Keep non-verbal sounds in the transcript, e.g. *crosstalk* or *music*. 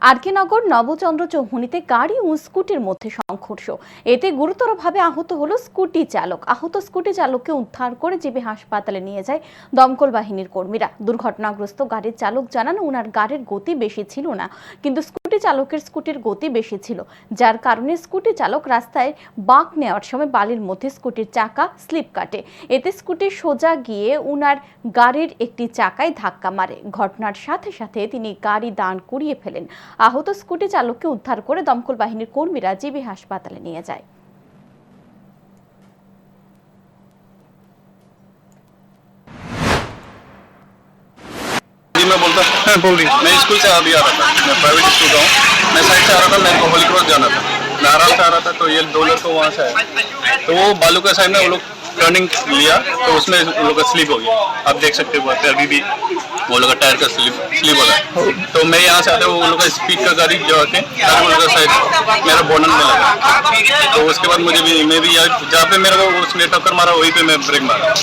আরকেনগর নবচন্দ্র চৌহনীতে গাড়ি ও স্কুটির মধ্যে সংঘর্ষ। এতে গুরুতরভাবে আহত হলো স্কুটি চালক। আহত স্কুটি চালককে উদ্ধার করে জিবি হাসপাতালে নিয়ে যায় দমকল বাহিনীর কর্মীরা। দুর্ঘটনাগ্রস্ত গাড়ির চালক জানান, ওনার গাড়ির গতি বেশি ছিল না, কিন্তু চালকের স্কুটির গতি বেশি ছিল যার কারণে স্কুটি চালক রাস্তায় বাঁক নেওয়ার সময় বালির মধ্যে স্কুটির চাকা স্লিপ কাটে এতে স্কুটি সোজা গিয়ে উনার গাড়ির একটি চাকায় ধাক্কা মারে ঘটনার সাথে সাথে তিনি গাড়ি দাঁড় করিয়ে ফেলেন আহত স্কুটি চালককে উদ্ধার করে দমকল বাহিনীর কর্মীরা জিবি হাসপাতালে নিয়ে যায় जी मैं बोलता *laughs* बोल रही मैं स्कूल से अभी आ रहा था। मैं प्राइवेट स्कूल का हूँ। मैं साइड से आ रहा था, मैं को होली क्रॉस जाना था। नाराज़ से आ रहा था तो ये दो लड़के वहाँ से आए। तो वो बालू का साइड में वो लोग टर्निंग लिया तो उसमें उन लोग का स्लिप हो गया। आप देख सकते हो वहाँ अभी भी वो लोग का टायर का स्लिप स्लिप हो रहा है। तो मैं यहाँ से आता हूँ, वो लोग का स्पीड का गाड़ी जो आके वो का साइड मेरा बोनट में लगा। तो उसके बाद मुझे भी, मैं भी यहाँ- जहाँ पे मेरे को उसने टक्कर मारा, वहीं पे मैं ब्रेक मारा।